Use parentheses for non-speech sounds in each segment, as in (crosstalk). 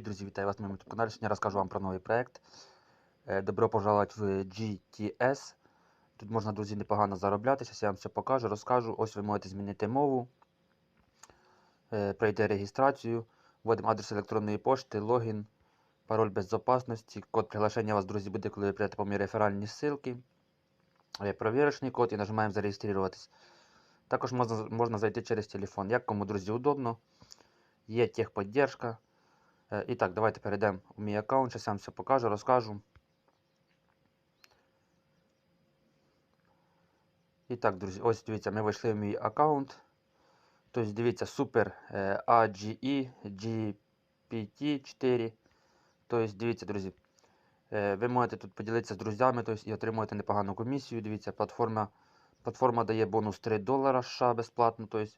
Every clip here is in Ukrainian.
Друзі, вітаю вас на моєму каналі. Сьогодні розкажу вам про новий проект. Е, Добро пожаловать в GTS. Тут можна, друзі, непогано заробляти. Зараз я вам все покажу, розкажу. Ось ви можете змінити мову, е, пройти реєстрацію, вводимо адрес електронної пошти, логін, пароль безопасності, код приглашення вас, друзі, буде, коли ви прийдете по мої реферальні ссылки. Е, Провірочний код і нажимаємо зареєструватись. Також можна, можна зайти через телефон. Як кому, друзі, удобно. Є техподдержка. Е, І так, давайте перейдемо у мій аккаунт. Зараз я вам все покажу, розкажу. І так, друзі, ось дивіться, ми вийшли в мій аккаунт. Тобто, дивіться, супер AGE GPT 4. Тобто, дивіться, друзі. е, Ви можете тут поділитися з друзями тобто, і отримуєте непогану комісію. Дивіться, платформа платформа дає бонус 3 долара США безплатно. Тобто,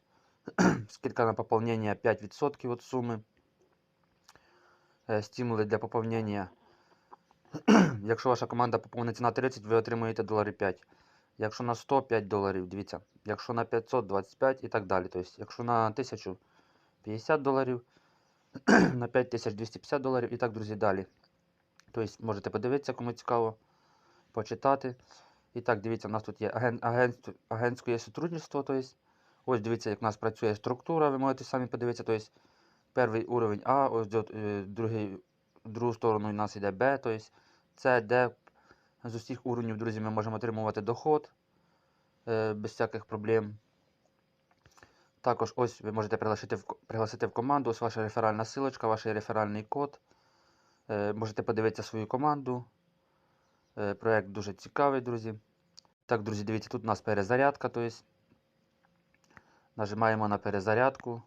(clears throat) скидка на поповнення 5% від суми. Е, стимули для поповнення. (clears throat) Якщо ваша команда поповниться на 30, ви отримуєте доларів 5. Якщо на 100 5 доларів, дивіться. Якщо на 500 25 і так далі. Тобто, якщо на 1000 50 доларів, (clears throat) на 5000 250 доларів і так, друзі, далі. Тобто, можете подивитися, кому цікаво, почитати. І так, дивіться, у нас тут є аген, агентство, агентське сотрудничество. Тобто, ось дивіться, як у нас працює структура, ви можете самі подивитися. Тобто, перший уровень А, ось е, другий, в другу сторону у нас йде Б, тобто С, Д. З усіх уровнів, друзі, ми можемо отримувати доход е, без всяких проблем. Також ось ви можете пригласити в, пригласити в команду, ось ваша реферальна силочка, ваш реферальний код. Е, можете подивитися свою команду. Е, проект дуже цікавий, друзі. Так, друзі, дивіться, тут у нас перезарядка, тобто нажимаємо на перезарядку.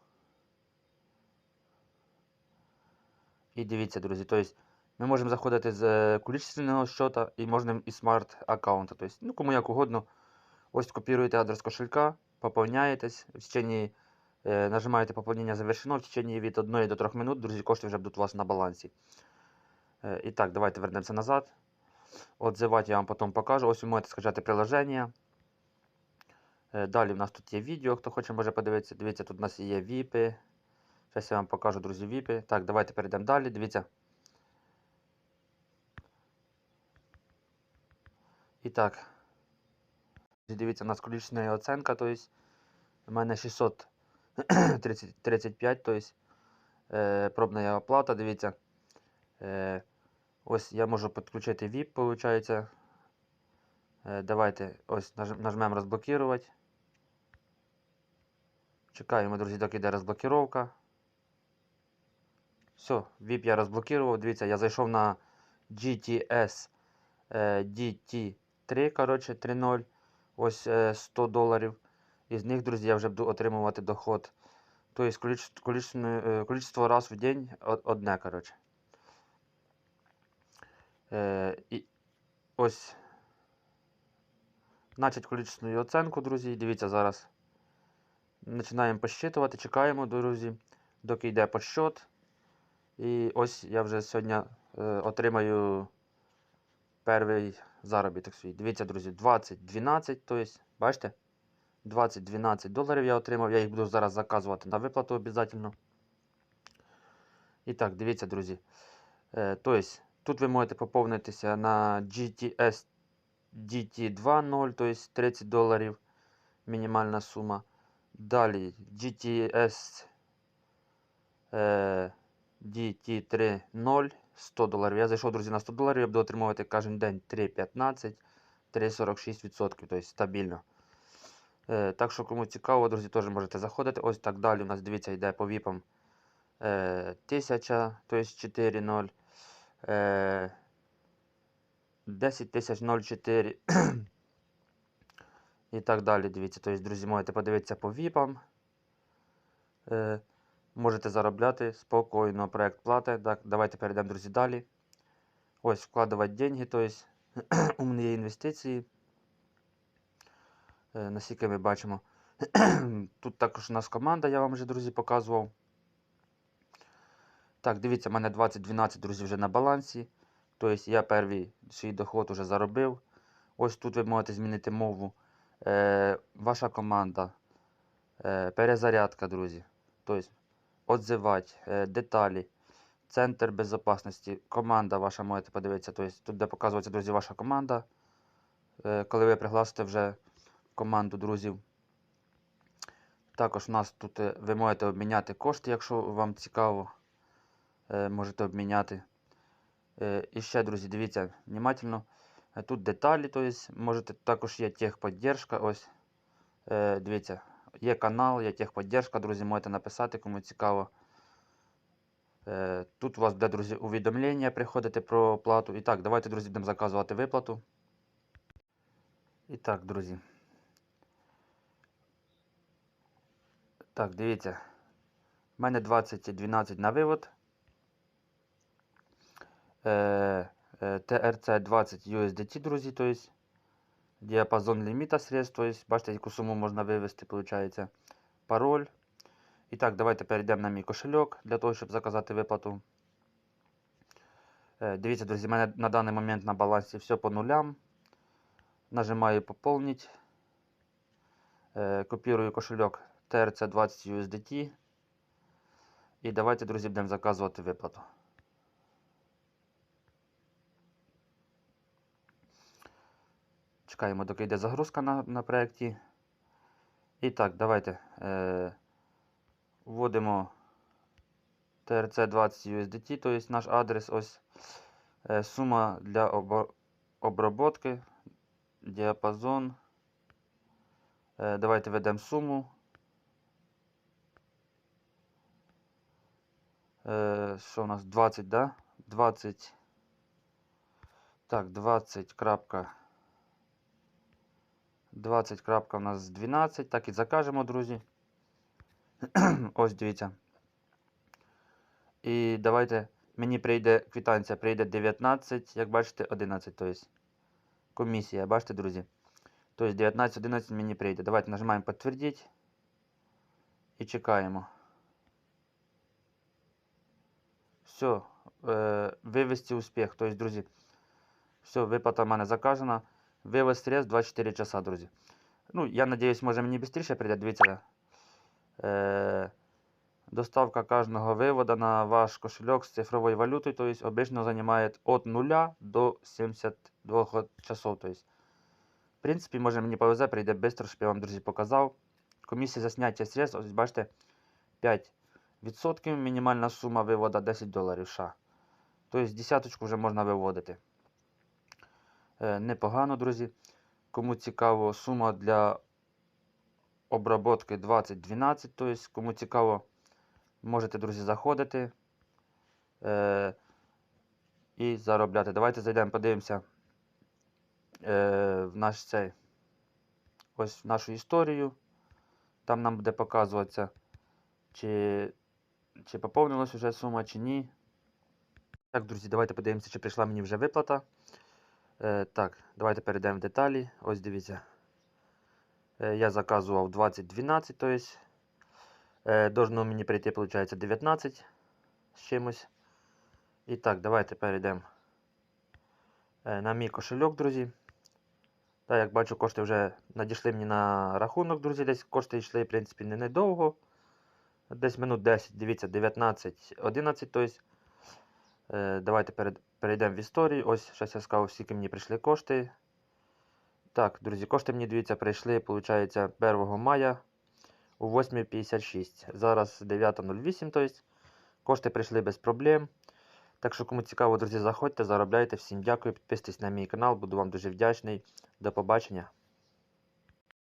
І дивіться, друзі, тобто ми можемо заходити з е, количественного счета і можна і смарт аккаунта. Тобто, ну, кому як угодно. Ось копіруєте адрес кошелька, поповняєтесь, в течение, е, нажимаєте поповнення завершено, в течение від 1 до 3 минут, друзі, кошти вже будуть у вас на балансі. Е, і так, давайте вернемося назад. Отзивати я вам потім покажу. Ось ви можете скачати приложення. Е, Далі в нас тут є відео, хто хоче може подивитися. Дивіться, тут у нас є віпи. Зараз я вам покажу, друзі, віпи. Так, давайте перейдемо далі. Дивіться. І так. Дивіться, у нас количественна оценка, то есть у мене 635, то есть е, пробна оплата, дивіться. Е, ось я можу підключити VIP, виходить. Е, давайте ось нажмемо розблокувати. Чекаємо, друзі, доки йде розблокировка. Все, VIP я розблокував. Дивіться, я зайшов на GTS е, DT3, коротше, 3.0. Ось е, 100 доларів. Із них, друзі, я вже буду отримувати доход. Тобто количество, е, раз в день одне, коротше. Е, і ось. Значить, количественну оценку, друзі. Дивіться, зараз. Починаємо посчитувати, чекаємо, друзі, доки йде подсчет. І ось я вже сьогодні е, отримаю перший заробіток свій. Дивіться, друзі, 20-12, тобто, бачите? 20-12 доларів я отримав. Я їх буду зараз заказувати на виплату обов'язково. І так, дивіться, друзі. Тобто, тут ви можете поповнитися на GTS DT2.0, тобто 30 доларів мінімальна сума. Далі GTS е, DT3.0 100 доларів. Я зайшов, друзі, на 100 доларів, я буду отримувати кожен день 3,15, 3,46%, тобто стабільно. Е, так що, кому цікаво, друзі, теж можете заходити. Ось так далі. У нас, дивіться, йде по віпам е, 1000, тобто 4,0. Е, 10 тисяч 04. І так далі, дивіться. Тобто, друзі, можете подивитися по віпам. Е, можете заробляти спокійно проект плати. Так, давайте перейдемо, друзі, далі. Ось вкладувати деньги, тобто (clears throat) умні інвестиції. Е, наскільки ми бачимо. (clears throat) Тут також у нас команда, я вам вже, друзі, показував. Так, дивіться, в мене 20-12, друзі, вже на балансі. Тобто я перший свій доход вже заробив. Ось тут ви можете змінити мову. Е, ваша команда. Е, перезарядка, друзі. Тобто, отзивати, е, деталі. Центр безопасності. Команда ваша можете подивитися. Тобто тут де показується, друзі, ваша команда. Е, Коли ви пригласите вже команду друзів. Також у нас тут е, ви можете обміняти кошти, якщо вам цікаво. Можете обміняти. І ще, друзі, дивіться внимательно. Тут деталі, тобто можете також є техподдержка. Ось. Дивіться, є канал, є техподдержка, друзі, можете написати, кому цікаво. Е, Тут у вас буде, друзі, увідомлення приходити про оплату. І так, давайте, друзі, будемо заказувати виплату. І так, друзі. Так, дивіться. У мене 2012 на вивод. Е, е, TRC 20 USDT, друзі, то діапазон ліміта средств, то есть, бачите, яку суму можна вивести, виходить. Пароль. І так, давайте перейдемо на мій кошельок для того, щоб заказати виплату. Е, Дивіться, друзі, в мене на даний момент на балансі все по нулям. Нажимаю поповнити. Е, Копірую кошельок TRC 20 USDT. І давайте, друзі, будемо заказувати виплату. Чекаємо, доки йде загрузка на, на проєкті. І так, давайте е, вводимо TRC 20 USDT, тобто наш адрес. Ось е, сума для обо- оброботки, діапазон. Е, давайте введемо суму. Е, що у нас 20, да? 20. Так, 20 крапка. 20 крапка у нас 12. Так і закажемо, друзі. (clears throat) Ось дивіться. І давайте мені прийде квитанція, прийде 19, як бачите, 11. Тобто комісія, бачите, друзі? Тобто 19, 11 мені прийде. Давайте нажимаємо підтвердити. І чекаємо. Все, вивести успіх. Тобто, друзі, все, виплата в мене заказана. Вивез средств 24 часа, друзі. Ну, я надіюсь, може мені швидше прийде. Дивіться. Е, доставка кожного вивода на ваш кошельок з цифровою валютою, то есть обычно занимает от 0 до 72 часов. То есть, в принципі, може мені повезе, прийде швидко, щоб я вам, друзі, показав. Комісія за зняття средств, ось бачите, 5%, мінімальна сума вивода 10 доларів США. Тобто десяточку вже можна виводити. Е, непогано, друзі. Кому цікаво, сума для обработки 2012. Тобто, кому цікаво, можете, друзі, заходити е, і заробляти. Давайте зайдемо, подивимося е, в наш цей ось в нашу історію. Там нам буде показуватися, чи, чи поповнилась вже сума, чи ні. Так, друзі, давайте подивимося, чи прийшла мені вже виплата. Е, так, давайте перейдемо в деталі. Ось дивіться. Е, я заказував 2012, то есть, е, должно мені прийти, виходить, 19 з чимось. І так, давайте перейдемо на мій кошельок, друзі. Так, як бачу, кошти вже надійшли мені на рахунок, друзі. Десь кошти йшли, в принципі, не недовго. Десь минут 10, дивіться, 19, 11. Тобто, давайте перейдемо в історію. Ось, зараз я скажу, скільки мені прийшли кошти. Так, друзі, кошти мені, дивіться, прийшли, виходить, 1 мая у 8.56. Зараз 9.08, тобто кошти прийшли без проблем. Так що, кому цікаво, друзі, заходьте, заробляйте. Всім дякую, підписуйтесь на мій канал, буду вам дуже вдячний. До побачення.